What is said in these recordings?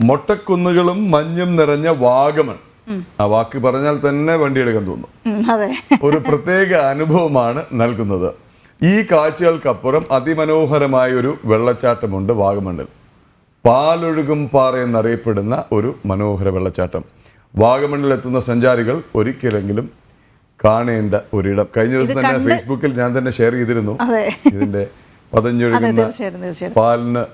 മൊട്ടക്കുന്നുകളും മഞ്ഞും നിറഞ്ഞ വാഗമൺ. ആ വാക്ക് പറഞ്ഞാൽ തന്നെ വണ്ടിയെടുക്കാൻ തോന്നും. ഒരു പ്രത്യേക അനുഭവമാണ് നൽകുന്നത്. ഈ കാഴ്ചകൾക്കപ്പുറം അതിമനോഹരമായ ഒരു വെള്ളച്ചാട്ടമുണ്ട് വാഗമണ്ണിൽ. പാലൊഴുകും പാറ എന്നറിയപ്പെടുന്ന ഒരു മനോഹര വെള്ളച്ചാട്ടം. വാഗമണ്ണിൽ എത്തുന്ന സഞ്ചാരികൾ ഒരിക്കലെങ്കിലും കാണേണ്ട ഒരിടം. കഴിഞ്ഞ ദിവസം തന്നെ ഫേസ്ബുക്കിൽ ഞാൻ തന്നെ ഷെയർ ചെയ്തിരുന്നു. ഇതിന്റെ പതഞ്ഞൊഴുകുന്ന പാലിന്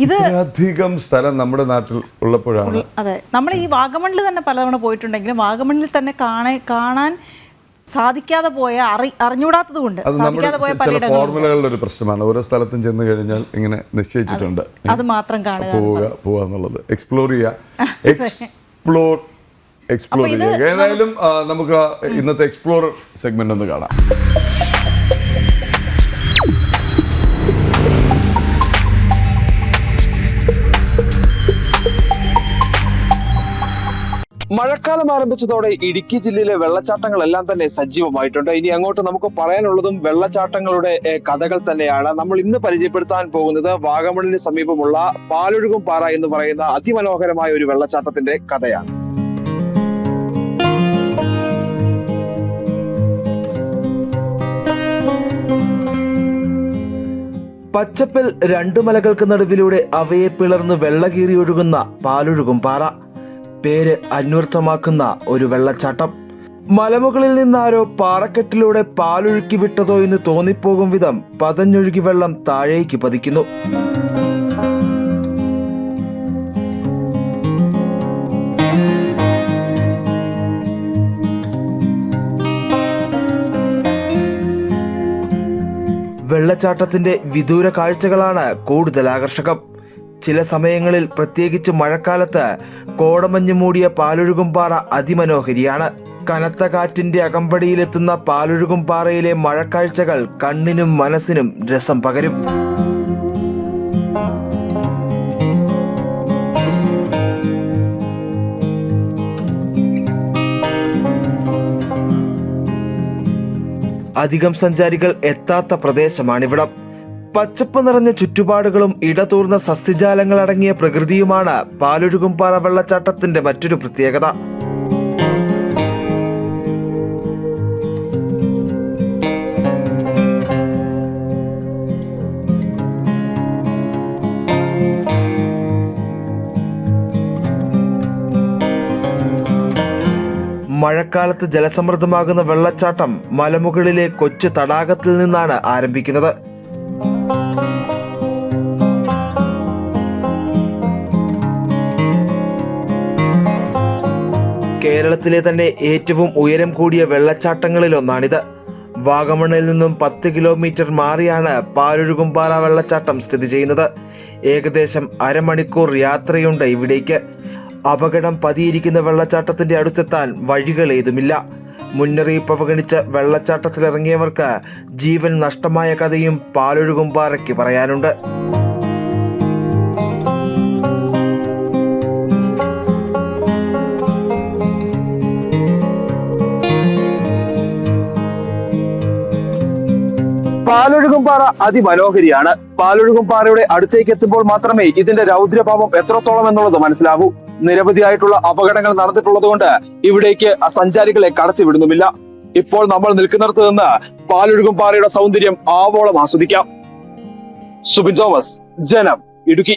ഇത് ഇത്രയധികം സ്ഥലം നമ്മുടെ നാട്ടിൽ ഉള്ളപ്പോഴാണ്. അതെ. നമ്മൾ ഈ വാഗമണ്ണിൽ തന്നെ പലതവണ പോയിട്ടുണ്ടെങ്കിലും വാഗമണ്ണിൽ തന്നെ കാണാൻ കാണാൻ സാധിക്കാതെ പോയ അറി അറിഞ്ഞൂടാത്തത് കൊണ്ട് സാധിക്കാതെ പോയ ഫോർമുലകളുടെ ഒരു പ്രശ്നമാണ്. ഓരോ സ്ഥലത്തും ചെന്ന് കഴിഞ്ഞാൽ ഇങ്ങനെ നിശ്ചയിച്ചിട്ടുണ്ട്. അത്. മാത്രം കാണുക പോവുക പോവുക എന്നുള്ളത്. എക്സ്പ്ലോർ ചെയ്യുക. എക്സ്പ്ലോർ എക്സ്പ്ലോർ ചെയ്യുക. ഏതായാലും നമുക്ക് ഇന്നത്തെ എക്സ്പ്ലോർ സെഗ്മെന്റ് ഒന്ന് കാണാം. മഴക്കാലം ആരംഭിച്ചതോടെ ഇടുക്കി ജില്ലയിലെ വെള്ളച്ചാട്ടങ്ങളെല്ലാം തന്നെ സജീവമായിട്ടുണ്ട്. ഇനി അങ്ങോട്ട് നമുക്ക് പറയാനുള്ളതും വെള്ളച്ചാട്ടങ്ങളുടെ കഥകൾ തന്നെയാണ്. നമ്മൾ ഇന്ന് പരിചയപ്പെടുത്താൻ പോകുന്നത് വാഗമണിന് സമീപമുള്ള പാലൊഴുകും പാറ എന്ന് പറയുന്ന അതിമനോഹരമായ ഒരു വെള്ളച്ചാട്ടത്തിന്റെ കഥയാണ്. പച്ചപ്പിൽ രണ്ടു മലകൾക്ക് നടുവിലൂടെ അവയെ പിളർന്ന് വെള്ളകീറി ഒഴുകുന്ന പാലൊഴുകും പാറ. പേര് അന്വർത്ഥമാക്കുന്ന ഒരു വെള്ളച്ചാട്ടം. മലമുകളിൽ നിന്നാരോ പാറക്കെട്ടിലൂടെ പാലൊഴുക്കി വിട്ടതോ എന്ന് തോന്നിപ്പോകും വിധം പതഞ്ഞൊഴുകി വെള്ളം താഴേക്ക് പതിക്കുന്നു. വെള്ളച്ചാട്ടത്തിന്റെ വിദൂര കാഴ്ചകളാണ് കൂടുതൽ ആകർഷകം ചില സമയങ്ങളിൽ പ്രത്യേകിച്ച് മഴക്കാലത്ത് കോടമഞ്ഞ് മൂടിയ പാലൊഴുകുംപാറ അതിമനോഹരിയാണ്. കനത്ത കാറ്റിന്റെ അകമ്പടിയിലെത്തുന്ന പാലൊഴുകുംപാറയിലെ മഴക്കാഴ്ചകൾ കണ്ണിനും മനസ്സിനും രസം പകരും. അധികം സഞ്ചാരികൾ എത്താത്ത പ്രദേശമാണിവിടം. പച്ചപ്പ് നിറഞ്ഞ ചുറ്റുപാടുകളും ഇടതൂർന്ന സസ്യജാലങ്ങൾ അടങ്ങിയ പ്രകൃതിയുമാണ് പാലൊഴുകുംപാറ വെള്ളച്ചാട്ടത്തിന്റെ മറ്റൊരു പ്രത്യേകത. മഴക്കാലത്ത് ജലസമൃദ്ധമാകുന്ന വെള്ളച്ചാട്ടം മലമുകളിലെ കൊച്ചു തടാകത്തിൽ നിന്നാണ് ആരംഭിക്കുന്നത്. കേരളത്തിലെ തന്നെ ഏറ്റവും ഉയരം കൂടിയ വെള്ളച്ചാട്ടങ്ങളിലൊന്നാണിത്. വാഗമണിൽ നിന്നും പത്ത് കിലോമീറ്റർ മാറിയാണ് പാലൊഴുകുംപാറ വെള്ളച്ചാട്ടം സ്ഥിതി ചെയ്യുന്നത്. ഏകദേശം അരമണിക്കൂർ യാത്രയുണ്ട് ഇവിടേക്ക്. അപകടം പതിയിരിക്കുന്ന വെള്ളച്ചാട്ടത്തിന്റെ അടുത്തെത്താൻ വഴികളേതുമില്ല മുന്നറിയിപ്പ് അവഗണിച്ച് വെള്ളച്ചാട്ടത്തിലിറങ്ങിയവർക്ക് ജീവൻ നഷ്ടമായ കഥയും പാലൊഴുകുംപാറയ്ക്ക് പറയാനുണ്ട്. പാലൊഴുകും പാറ അതിമനോഹരിയാണ്. പാലൊഴുകും പാറയുടെ അടുത്തേക്ക് എത്തുമ്പോൾ മാത്രമേ ഇതിന്റെ രൗദ്രഭാവം എത്രത്തോളം എന്നുള്ളത് മനസ്സിലാവൂ. നിരവധിയായിട്ടുള്ള അപകടങ്ങൾ നടന്നിട്ടുള്ളത് കൊണ്ട് ഇവിടേക്ക് സഞ്ചാരികളെ കടത്തിവിടുന്നുമില്ല. ഇപ്പോൾ നമ്മൾ നിൽക്കുന്നിടത്ത് നിന്ന് പാലൊഴുകും പാറയുടെ സൗന്ദര്യം ആവോളം ആസ്വദിക്കാം. സുബിൻ തോമസ് ജനം ഇടുക്കി.